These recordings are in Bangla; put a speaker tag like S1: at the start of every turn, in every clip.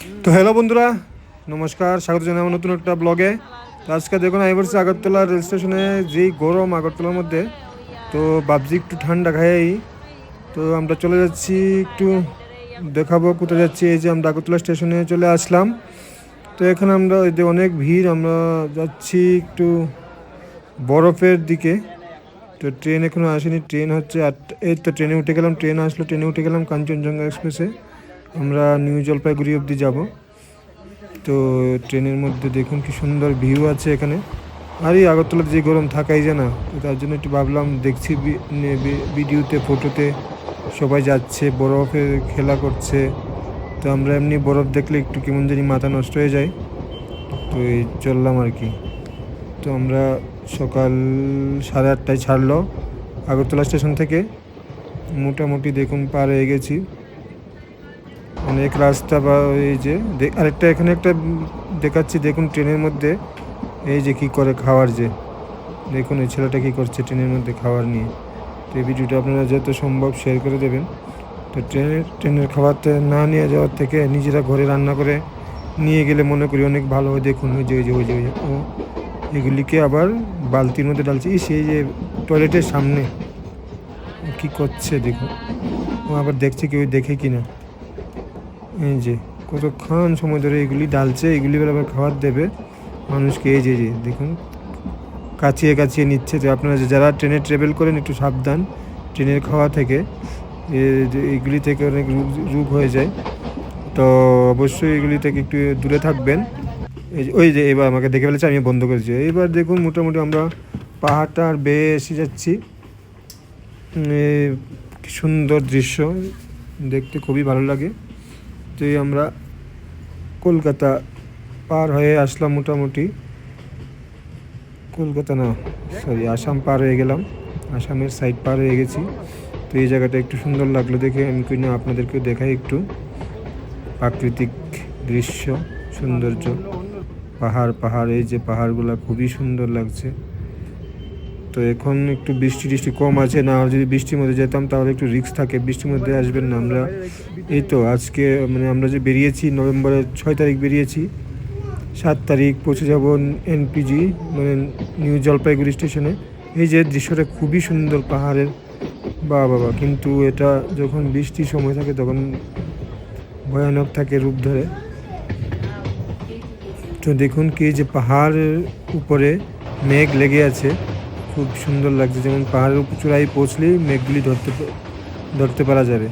S1: তো হ্যালো বন্ধুরা, নমস্কার, স্বাগত জানাই আমার নতুন একটা ব্লগে তো আজকে দেখুন, আমি বলছি আগরতলা রেল স্টেশনে যেই গরম আগরতলার মধ্যে, তো ভাবছি একটু ঠান্ডা খাই তো আমরা চলে যাচ্ছি, একটু দেখাবো কোথায় যাচ্ছি। এই যে আমরা আগরতলা স্টেশনে চলে আসলাম। তো এখানে আমরা যে অনেক ভিড়, আমরা যাচ্ছি একটু বরফের দিকে। তো ট্রেন এখনও আসেনি, ট্রেন হচ্ছে আটটা এই তো ট্রেনে উঠে গেলাম, ট্রেন আসলো, ট্রেনে উঠে গেলাম কাঞ্চনজঙ্ঘা এক্সপ্রেসে। আমরা নিউ জলপাইগুড়ি অবধি যাব। তো ট্রেনের মধ্যে দেখুন কি সুন্দর ভিউ আছে এখানে। আর এই আগরতলাতে যে গরম থাকাই যায় না। তো তার জন্য একটু ভাবলাম দেখছি ভিডিওতে, ফটোতে সবাই যাচ্ছে বরফে খেলা করছে। তো আমরা এমনি বরফ দেখলে একটু কেমন জানি মাথা নষ্ট হয়ে যায়। তো এই চললাম আর কি। তো আমরা সকাল সাড়ে আটটায় ছাড়লো আগরতলা স্টেশন থেকে। মোটামুটি দেখুন পার হয়ে গেছি। অনেক রাস্তা বা এই যে আরেকটা এখানে একটা দেখাচ্ছি, দেখুন ট্রেনের মধ্যে। এই যে কি করে খাওয়ার যে, দেখুন এই ছেলেটা কী করছে ট্রেনের মধ্যে খাবার নিয়ে। তো এই ভিডিওটা আপনারা যত সম্ভব শেয়ার করে দেবেন। তো ট্রেনের ট্রেনের খাবারটা না নিয়ে যাওয়ার থেকে নিজেরা ঘরে রান্না করে নিয়ে গেলে মনে করি অনেক ভালো হয়। দেখুন ওই যে ওই যে ওই যে ওই যে, ও এগুলিকে আবার বালতির মধ্যে ডালছে সেই যে টয়লেটের সামনে কি করছে, দেখুন। ও আবার দেখছে কেউ দেখে কিনা। এই যে, কতক্ষণ সময় ধরে এগুলি ডালছে, এগুলি আবার খাবার দেবে। মানুষকে এই যে যে, দেখুন কাছিয়ে কাছিয়ে নিচ্ছে। তো আপনারা যারা ট্রেনে ট্রাভেল করেন, একটু সাবধান ট্রেনের খাওয়া থেকে। এগুলি থেকে অনেক রোগ রোগ হয়ে যায়। তো অবশ্যই এগুলি থেকে একটু দূরে থাকবেন। এই যে, ওই যে, এবার আমাকে দেখে ফেলেছে আমি বন্ধ করেছি এবার দেখুন, মোটামুটি আমরা পাহাড়টা আর বেয়ে এসে যাচ্ছি। সুন্দর দৃশ্য। দেখতে খুবই ভালো লাগে। এই আমরা কলকাতা পার হয়ে আসলাম মোটামুটি। কলকাতা না সরি আসাম পার হয়ে গেলাম। আসামের সাইড পার হয়ে গেছি। তো এই জায়গাটা একটু সুন্দর লাগল দেখে। আমি কই না আপনাদেরকে দেখাই একটু। প্রাকৃতিক দৃশ্য, সৌন্দর্য। পাহাড় পাহাড়, এই যে পাহাড়গুলো খুবই সুন্দর লাগছে। তো এখন একটু বৃষ্টি টিষ্টি কম আছে, না যদি বৃষ্টির মধ্যে যেতাম তাহলে একটু রিস্ক থাকে। বৃষ্টির মধ্যে আসবেন না আমরা। এই তো আজকে মানে আমরা যে বেরিয়েছি, নভেম্বরের ছয় তারিখ বেরিয়েছি, সাত তারিখ পৌঁছে যাব এনপিজি মানে নিউ জলপাইগুড়ি স্টেশনে এই যে দৃশ্যটা খুবই সুন্দর পাহাড়ের। বা বাবা কিন্তু এটা যখন বৃষ্টির সময় থাকে তখন ভয়ানক থাকে রূপ ধরে। তো দেখুন কি যে পাহাড়ের উপরে মেঘ লেগে আছে। খুব সুন্দর লাগছে। যেমন পাহাড়ের চূড়ায় পৌঁছলেই মেঘগুলি ধরতে ধরতে পারা যাবে।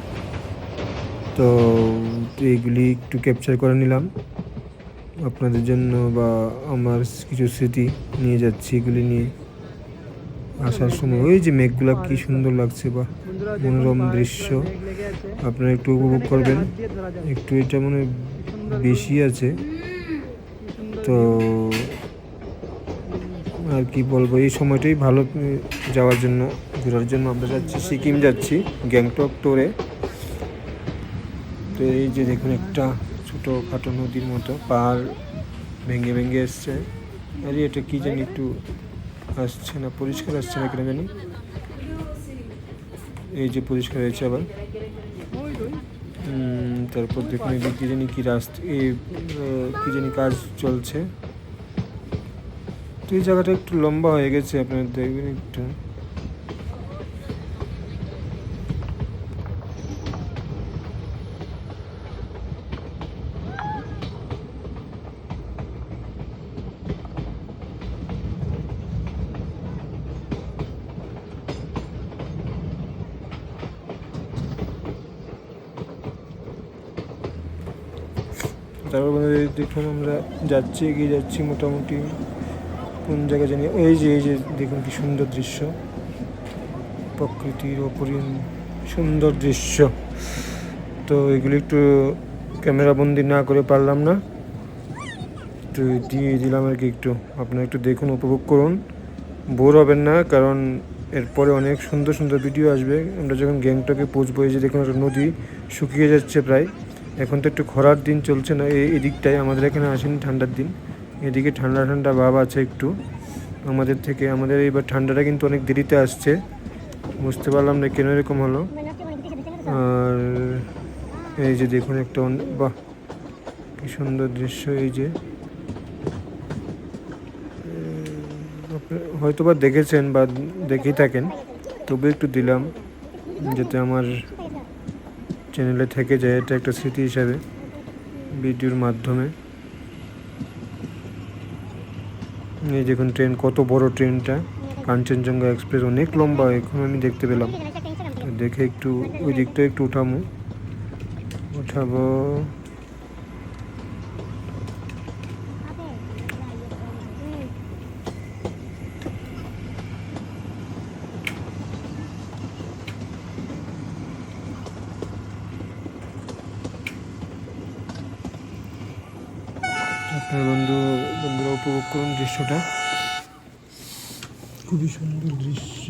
S1: তো এইগুলি একটু ক্যাপচার করে নিলাম। আপনাদের জন্য বা আমার কিছু স্মৃতি নিয়ে যাচ্ছি এগুলি নিয়ে। আসার সময় ওই যে মেঘগুলা কি সুন্দর লাগছে বা মনোরম দৃশ্য। আপনারা একটু উপভোগ করবেন। একটু এটা মনে বেশি আছে। তো আর কি বলব, এই সময়টাই ভালো যাওয়ার জন্য, ঘোরার জন্য আমরা যাচ্ছি। সিকিম যাচ্ছি, গ্যাংটক টোরে। তো এই যে দেখুন একটা ছোটো খাটো নদীর মতো, পাহাড় ভেঙে ভেঙে এসছে। আরে এটা কি জানি একটু আসছে না, পরিষ্কার আসছে না কেন জানি? এই যে পরিষ্কার হয়েছে আবার। তারপর দেখুন এই যে কি জানি কি রাস্তা এই কি জানি কাজ চলছে। তো এই জায়গাটা একটু লম্বা হয়ে গেছে, আপনারা দেখবেন একটু। তারপর দেখুন আমরা যাচ্ছি, এগিয়ে যাচ্ছি মোটামুটি। কোন জায়গায় জানি, এই যে এই যে দেখুন কি সুন্দর দৃশ্য। প্রকৃতির অপরিম সুন্দর দৃশ্য। তো এগুলি একটু ক্যামেরা বন্দি না করে পারলাম না। একটু দিয়ে দিলাম আর কি একটু। আপনারা একটু দেখুন, উপভোগ করুন। বোর হবেন না, কারণ এরপরে অনেক সুন্দর সুন্দর ভিডিও আসবে। আমরা যখন গ্যাংটকে পৌঁছবো, এই যে দেখুন একটা নদী শুকিয়ে যাচ্ছে প্রায়। এখন তো একটু খরার দিন চলছে না এই এদিকটায় আমাদের এখানে আসেনি ঠান্ডার দিন। এদিকে ঠান্ডা ঠান্ডা ভাব আছে একটু। আমাদের থেকে, আমাদের এইবার ঠান্ডাটা কিন্তু অনেক দেরিতে আসছে। বুঝতে পারলাম না কেন এরকম হলো। আর এই যে দেখুন একটা বাহ, কি সুন্দর দৃশ্য এই যে। হয়তো বা দেখেছেন বা দেখেই থাকেন, তবু একটু দিলাম যাতে আমার চ্যানেলে থেকে যায়। এটা একটা স্মৃতি হিসাবে, ভিডিওর মাধ্যমে। এই দেখুন ট্রেন কত বড় ট্রেনটা কাঞ্চনজঙ্ঘা এক্সপ্রেস অনেক লম্বা, এখন আমি দেখতে পেলাম। দেখে একটু ওই দিকটা একটু উঠামো। উঠাবো আপনার বন্ধু বন্ধুরা উপভোগ করুন দৃশ্যটা। খুবই সুন্দর দৃশ্য।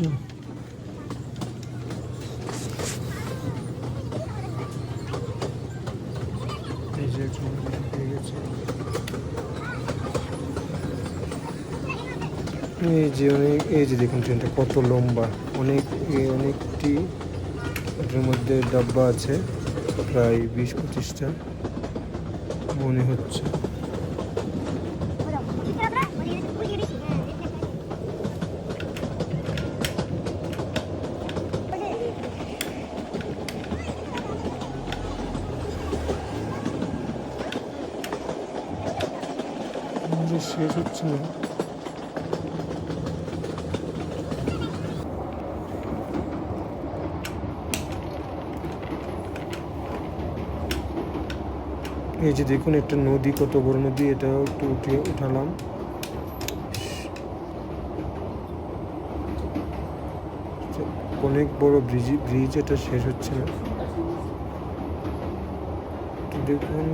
S1: এই যে অনেক, এই যে দেখুন ট্রেনটা কত লম্বা। অনেক অনেকটি এটার মধ্যে ডাব্বা আছে, প্রায় বিশ পঁচিশটা মনে হচ্ছে। শেষ হচ্ছে না। এই যে দেখুন, একটা নদী, কত বড় নদী, এটাও একটু উঠিয়ে উঠালাম। অনেক বড় ব্রিজ ব্রিজ এটা শেষ হচ্ছে না। দেখুন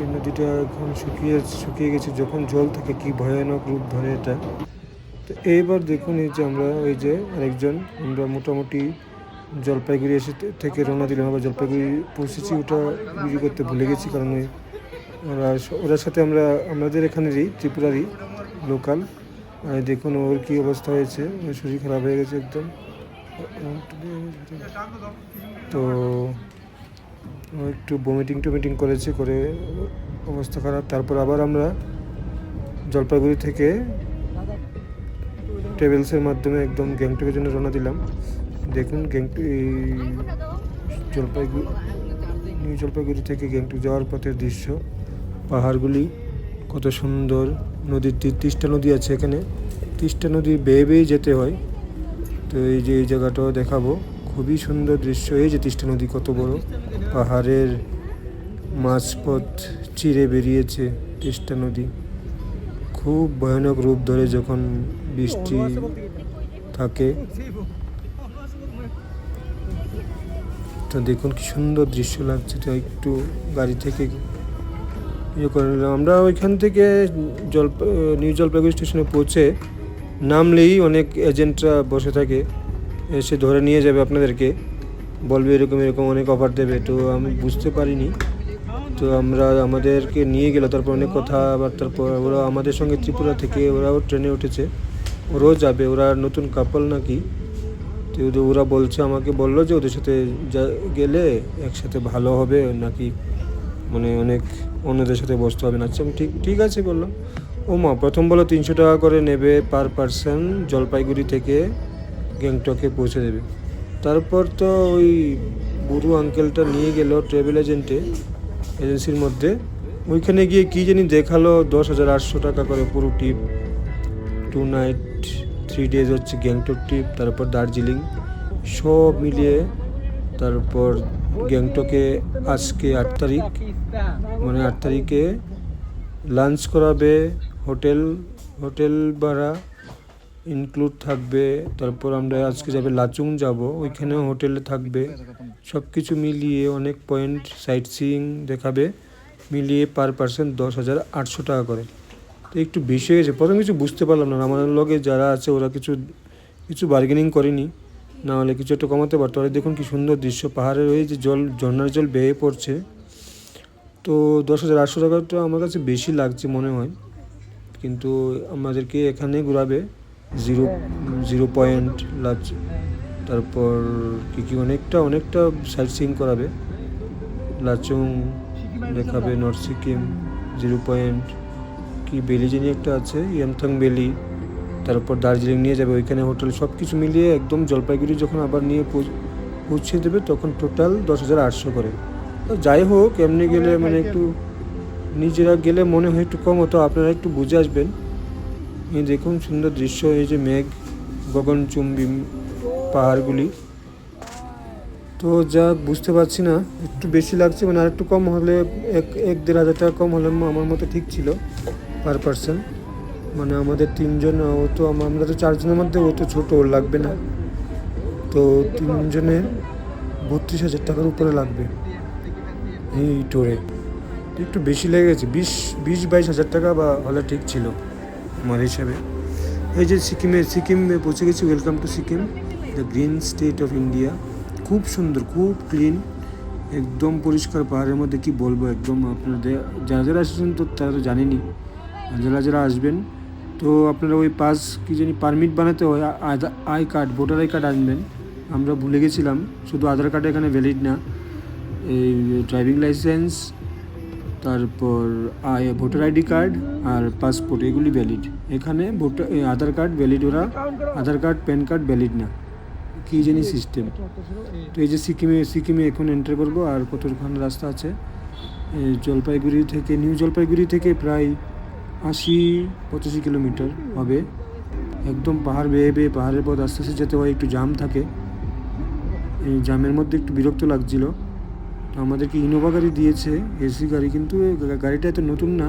S1: এই নদীটা এখন শুকিয়ে শুকিয়ে গেছে, যখন জল থাকে কি ভয়ানক রূপ ধরে এটা। তো এইবার দেখুন এই যে আমরা ওই যে আরেকজন, আমরা মোটামুটি জলপাইগুড়ি এসে থেকে রওনা দিলাম। আবার জলপাইগুড়ি পৌঁছেছি, ওটা বিক্রি করতে ভুলে গেছি কারণ ওই ওরা ওরার সাথে আমরা, আমাদের এখানেরই, ত্রিপুরারই লোকাল। দেখুন ওর কী অবস্থা হয়েছে, শরীর খারাপ হয়ে গেছে একদম। তো একটু বমিটিং টমিটিং করেছে, করে অবস্থা খারাপ। তারপর আবার আমরা জলপাইগুড়ি থেকে ট্রাভেলসের মাধ্যমে একদম গ্যাংটকের জন্য রওনা দিলাম। দেখুন, গ্যাংটক জলপাইগুড়ি নিউ জলপাইগুড়ি থেকে গ্যাংটক যাওয়ার পথের দৃশ্য। পাহাড়গুলি কত সুন্দর। নদীর তি- তিস্তা নদী আছে এখানে। তিস্তা নদী বেয়ে বেয়ে যেতে হয়। তো এই যে এই জায়গাটাও দেখাবো। খুবই সুন্দর দৃশ্য। এই যে তিস্তা নদী কত বড়? পাহাড়ের মাঝপথ চিরে বেরিয়েছে তিস্তা নদী। খুব ভয়ানক রূপ ধরে যখন বৃষ্টি থাকে। তো দেখুন কি সুন্দর দৃশ্য লাগছে। তো একটু গাড়ি থেকে ইয়ে করে নিলাম। আমরা ওইখান থেকে জলপ, নিউ জলপাইগুড়ি স্টেশনে পৌঁছে নামলেই অনেক এজেন্টরা বসে থাকে। এসে ধরে নিয়ে যাবে আপনাদেরকে। বলবে এরকম এরকম অনেক অফার দেবে। তো আমি বুঝতে পারিনি। তো আমরা আমাদেরকে নিয়ে গেল, তারপর অনেক কথাবার্তার পর ওরা আমাদের সঙ্গে ত্রিপুরা থেকে ওরাও ট্রেনে উঠেছে। ওরাও যাবে, ওরা নতুন কাপল নাকি? তো ওরা বলছে, আমাকে বলল যে ওদের সাথে গেলে একসাথে ভালো হবে নাকি মানে অনেক অন্যদের সাথে বসতে হবে না। আচ্ছা আমি ঠিক ঠিক আছে বললাম। ও মা প্রথম বলো তিনশো টাকা করে নেবে পার পার্সন জলপাইগুড়ি থেকে। গ্যাংটকে পৌঁছে দেবে। তারপর তো ওই বুড়ো আঙ্কেলটা নিয়ে গেল ট্রাভেল এজেন্টে এজেন্সির মধ্যে। ওইখানে গিয়ে কী জানি দেখাল, দশ হাজার আটশো টাকা করে পুরো trip two night three days হচ্ছে গ্যাংটক ট্রিপ তারপর দার্জিলিং। সব মিলিয়ে তারপর গ্যাংটকে আজকে আট তারিখ মানে আট তারিখে লাঞ্চ করাবে, হোটেল হোটেল ভাড়া ইনক্লুড থাকবে, তারপর আমরা আজকে যাবে লাচুং যাব ওইখানেও হোটেলে থাকবে। সব কিছু মিলিয়ে অনেক পয়েন্ট সাইট সিইং দেখাবে, মিলিয়ে পার পার্সন দশ হাজার আটশো টাকা করে। তো একটু বেশি হয়ে গেছে, প্রথম কিছু বুঝতে পারলাম না আমাদের লগে যারা আছে ওরা কিছু কিছু বার্গেনিং করেনি, না হলে কিছু একটা কমাতে পারতো। আর দেখুন কি সুন্দর দৃশ্য, পাহাড়ের ওই যে জল, ঝর্ণার জল বেয়ে পড়ছে। তো দশ হাজার আটশো টাকাটা আমার কাছে বেশি লাগছে মনে হয়, কিন্তু আমাদেরকে এখানে ঘুরাবে। জিরো জিরো পয়েন্ট লাচ তারপর কী কী অনেকটা অনেকটা সাইট সিং করাবে। লাচুং দেখাবে নর্থ সিকিম জিরো পয়েন্ট কি বেলি যিনি একটা আছে ইয়ামথং বেলি তারপর দার্জিলিং নিয়ে যাবে ওইখানে হোটেল সব কিছু মিলিয়ে একদম জলপাইগুড়ি যখন আবার নিয়ে পৌঁছে দেবে তখন টোটাল দশ হাজার আটশো করে। তো যাই হোক এমনি গেলে মানে একটু নিজেরা গেলে মনে হয় একটু কম হতো আপনারা একটু বুঝে আসবেন। এই দেখুন সুন্দর দৃশ্য, এই যে মেঘ গগনচুম্বী পাহাড়গুলি। তো যা বুঝতে পারছি না, একটু বেশি লাগছে মানে আর একটু কম হলে এক এক দেড় হাজার টাকা কম হলে আমার মতো ঠিক ছিল পার পার্সন মানে আমাদের তিনজন, ও তো আম- আমরা তো চারজনের মধ্যে, ও তো ছোটো লাগবে না। তো তিনজনের বত্রিশ হাজার টাকার উপরে লাগবে এই টোরে একটু বেশি লেগেছে, বিশ বিশ বাইশ হাজার টাকা বা হলে ঠিক ছিল। আমার হিসাবে। এই যে সিকিমে সিকিমে পৌঁছে গেছি welcome to Sikkim the green state of India খুব সুন্দর, খুব ক্লিন একদম পরিষ্কার পাহাড়ের মধ্যে, কি বলব, একদম আপনাদের, যারা যারা এসেছেন তো তারা তো জানেনি যারা যারা আসবেন, তো আপনারা ওই পাস, কি জানি পারমিট বানাতে হয় I card, voter I card আনবেন। আমরা ভুলে গেছিলাম, শুধু আধার কার্ড এখানে ভ্যালিড না, এই ড্রাইভিং লাইসেন্স তারপর ভোটার আইডি কার্ড আর পাসপোর্ট, এগুলি ভ্যালিড এখানে ভোটার আধার কার্ড ভ্যালিড ওরা, Aadhaar card, PAN card valid না। কী জানি সিস্টেম তো এই যে সিকিমে সিকিমে এখন এন্টার করব আর কতক্ষণ রাস্তা আছে জলপাইগুড়ি থেকে, নিউ জলপাইগুড়ি থেকে প্রায় আশি, পঁচাশি কিলোমিটার হবে। একদম পাহাড় বেয়ে বেয়ে পাহাড়ের পথ আস্তে আস্তে যেতে হয়, একটু জাম থাকে। এই জামের মধ্যে একটু বিরক্ত লাগছিল। আমাদেরকে ইনোভা গাড়ি দিয়েছে, এসি গাড়ি, কিন্তু গাড়িটা এত নতুন না।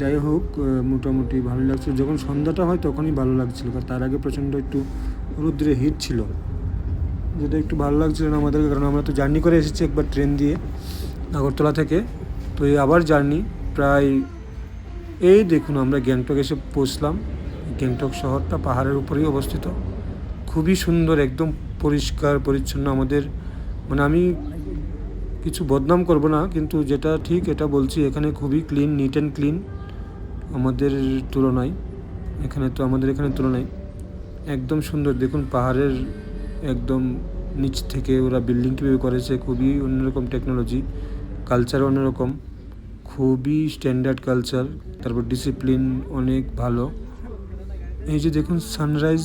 S1: যাই হোক মোটামুটি ভালো লাগছিল যখন সন্ধ্যাটা হয় তখনই ভালো লাগছিল, কারণ তার আগে প্রচণ্ড একটু রৌদ্রে হিট ছিল। যেটা একটু ভালো লাগছিল না আমাদেরকে, কারণ আমরা তো জার্নি করে এসেছি একবার ট্রেন দিয়ে আগরতলা থেকে। তো এই আবার জার্নি, প্রায় এই দেখুন আমরা গ্যাংটক এসে পৌঁছলাম। গ্যাংটক শহরটা পাহাড়ের উপরেই অবস্থিত। খুবই সুন্দর, একদম পরিষ্কার, পরিচ্ছন্ন আমাদের। মানে আমি কিছু বদনাম করব না, কিন্তু যেটা ঠিক এটা বলছি, এখানে খুবই ক্লিন নিট অ্যান্ড ক্লিন আমাদের তুলনায়। এখানে তো আমাদের এখানে তুলনায় একদম সুন্দর। দেখুন, পাহাড়ের একদম নিচ থেকে ওরা বিল্ডিং কীভাবে করেছে, খুবই অন্যরকম টেকনোলজি কালচার অন্যরকম, খুবই স্ট্যান্ডার্ড কালচার তারপর ডিসিপ্লিন অনেক ভালো। এই যে দেখুন সানরাইজ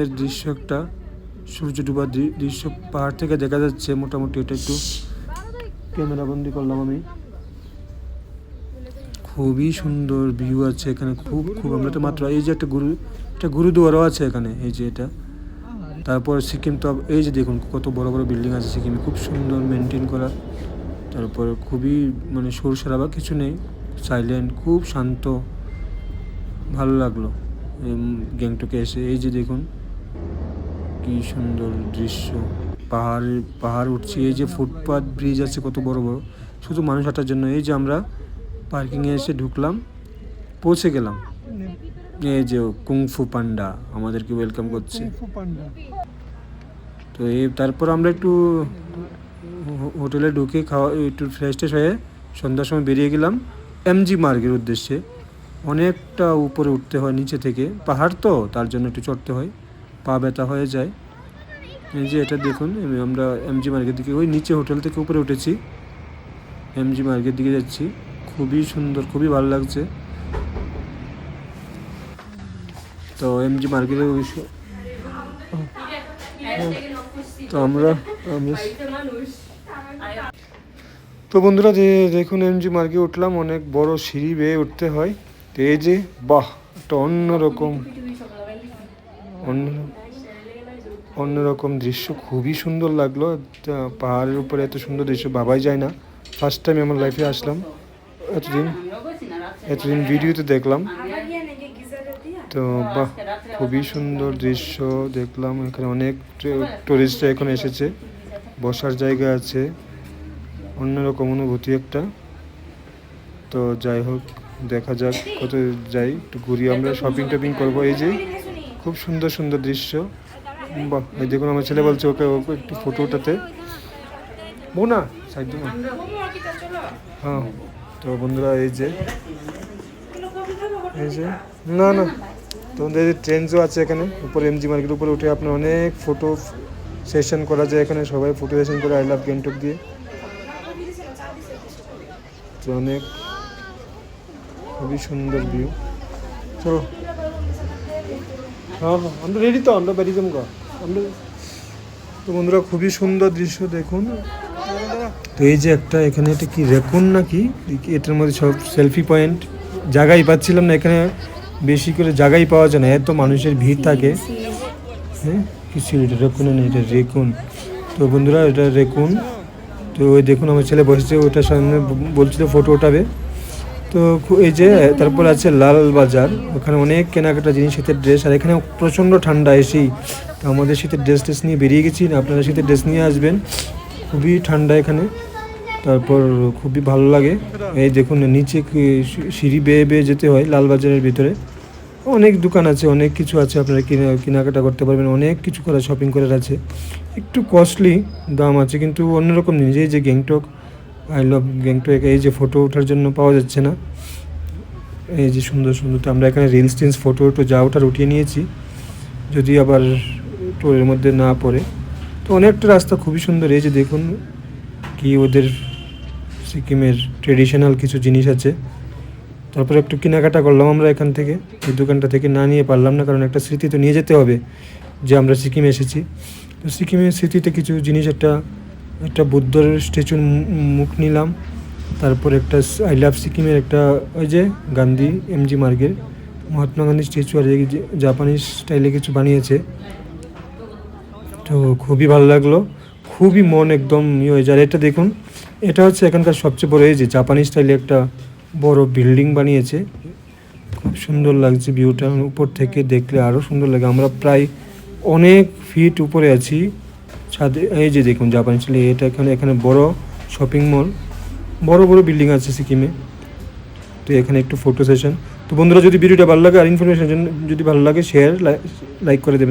S1: এর দৃশ্য একটা, সূর্য ডুবার দৃশ্য পাহাড় থেকে দেখা যাচ্ছে, মোটামুটি এটা একটু ক্যামেরা বন্দি করলাম আমি। খুবই সুন্দর ভিউ আছে এখানে, খুব খুব আমরা তো মাত্র, এই যে একটা গুরু, একটা গুরুদুয়ারাও আছে এখানে, এই যে এটা। তারপর সিকিম তো এই যে দেখুন কত বড় বড় বিল্ডিং আছে সিকিমে, খুব সুন্দর মেনটেন করা। তারপর খুবই মানে সরু সারাবা কিছু নেই সাইলেন্ট খুব শান্ত। ভালো লাগল গ্যাংটকে এসে, এই যে দেখুন, কি সুন্দর দৃশ্য। পাহাড় পাহাড় উঠছে এই যে ফুটপাথ ব্রিজ আছে কত বড় বড়। শুধু মানুষ হাঁটার জন্য এই যে আমরা পার্কিংয়ে এসে ঢুকলাম পৌঁছে গেলাম। এই যে কুংফু পান্ডা আমাদেরকে ওয়েলকাম করছে। তো এই তারপর আমরা একটু হোটেলে ঢুকে খাওয়া একটু ফ্রেশ ট্রেশ হয়ে সন্ধ্যার সময় বেরিয়ে গেলাম এমজি মার্গের উদ্দেশ্যে। অনেকটা উপরে উঠতে হয় নিচে থেকে। পাহাড় তো তার জন্য একটু চড়তে হয়। পা ব্যথা হয়ে যায়। এই যে এটা দেখুন আমি- আমরা এমজি মার্গের দিকে, ওই নিচে হোটেল থেকে উপরে উঠেছি। এমজি মার্গের দিকে যাচ্ছি। খুবই সুন্দর, খুবই ভালো লাগছে। তো এমজি মার্কেটের ওই তো আমরা তো বন্ধুরা, যে দেখুন এমজি মার্গে উঠলাম, অনেক বড় সিঁড়ি বেয়ে উঠতে হয়। তো এই যে, বাহ, একটা অন্যরকম অন্য অন্যরকম দৃশ্য খুবই সুন্দর লাগল। পাহাড়ের উপরে এত সুন্দর দৃশ্য ভাবাই যায় না। ফার্স্ট টাইম আমার লাইফে আসলাম। এতদিন এতদিন ভিডিওতে দেখলাম। তো বাহ, খুবই সুন্দর দৃশ্য দেখলাম। এখানে অনেক টুরিস্টরা এখানে এসেছে। বসার জায়গা আছে। অন্যরকম অনুভূতি একটা। তো যাই হোক, দেখা যাক কত যাই। একটু ঘুরি আমরা শপিং টপিং করব। এই যে, খুব সুন্দর সুন্দর দৃশ্য। বাহ, এই দেখুন আমার ছেলে বলছে ওকে ওকে একটু ফটো ওঠাতে বোনা সাইড হ্যাঁ তো বন্ধুরা, এই যে এই যে, না না, তোমাদের এই ট্রেনসও আছে এখানে। উপরে এমজি মার্কেট উপরে উঠে আপনার অনেক ফটো সেশন করা যায় এখানে। সবাই ফটো সেশন করে আই লাভ গ্যাংটক দিয়ে। তো অনেক, খুবই সুন্দর ভিউ চলো। হ্যাঁ হ্যাঁ আমরা রেডি তো, আমরা বেরিয়ে যাব তো বন্ধুরা খুবই সুন্দর দৃশ্য দেখুন। তো এই যে একটা, এখানে এটা কি রেকুন নাকি? এটার মধ্যে সব সেলফি পয়েন্ট জায়গাই পাচ্ছিলাম না, এখানে বেশি করে জায়গাই পাওয়া যায় না, এত মানুষের ভিড় থাকে। হ্যাঁ কি ছিল এটা রেকুন না, এটা রেকুন তো বন্ধুরা, এটা রেকুন তো ওই দেখুন, আমার ছেলে বসেছে, ওটার সামনে বলছিল ফটো ওঠাবে তো এই যে, তারপর আছে লাল বাজার, ওখানে অনেক কেনাকাটা জিনিস, শীতের ড্রেস আর এখানে প্রচণ্ড ঠান্ডা এসেই তো আমাদের শীতের ড্রেস টেস নিয়ে বেরিয়ে গেছি, আপনারা শীতের ড্রেস নিয়ে আসবেন। খুবই ঠান্ডা এখানে, তারপর খুবই ভালো লাগে। এই দেখুন, নিচে সিঁড়ি বেয়ে বেয়ে যেতে হয় লালবাজারের ভিতরে। অনেক দোকান আছে, অনেক কিছু আছে, আপনারা কিনা কেনাকাটা করতে পারবেন, অনেক কিছু করা শপিং করার আছে। একটু কস্টলি দাম আছে, কিন্তু অন্যরকম জিনিস, এই যে গ্যাংটক আই লাভ গ্যাংটক এই যে ফটো ওঠার জন্য পাওয়া যাচ্ছে না। এই যে সুন্দর সুন্দর। তো আমরা এখানে রিলস টিলস ফটো টটো যা ওঠার উঠিয়ে নিয়েছি। যদি আবার টোরের মধ্যে না পড়ে। তো অনেকটা রাস্তা খুবই সুন্দর। এই যে দেখুন কি ওদের সিকিমের ট্রেডিশনাল কিছু জিনিস আছে। তারপরে একটু কেনাকাটা করলাম আমরা এখান থেকে। এই দোকানটা থেকে না নিয়ে পারলাম না, কারণ একটা স্মৃতি তো নিয়ে যেতে হবে যে আমরা সিকিমে এসেছি। তো সিকিমের স্মৃতিতে কিছু জিনিস একটা একটা বুদ্ধর স্ট্যাচুর মুখ নিলাম। তারপর একটা আই লাভ সিকিমের একটা ওই যে গান্ধী এমজি মার্গের মহাত্মা গান্ধী স্ট্যাচু আর জাপানিজ স্টাইলে কিছু বানিয়েছে। তো খুবই ভালো লাগল। খুবই মন একদম ইয়ে হয়ে যায়। এটা দেখুন, এটা হচ্ছে এখানকার সবচেয়ে বড় এই যে জাপানি স্টাইলে একটা বড় বিল্ডিং বানিয়েছে। খুব সুন্দর লাগছে ভিউটা উপর থেকে দেখলে আরও সুন্দর লাগে। আমরা প্রায় অনেক ফিট উপরে আছি। ছাদে, এই যে দেখুন জাপানি স্টাইলে এটা এখানে এখানে বড় শপিং মল বড় বড় বিল্ডিং আছে সিকিমে। তো এখানে একটু ফটো সেশন তো বন্ধুরা, যদি ভিডিওটা ভালো লাগে আর ইনফরমেশন যদি ভালো লাগে শেয়ার লাইক করে দেবেন।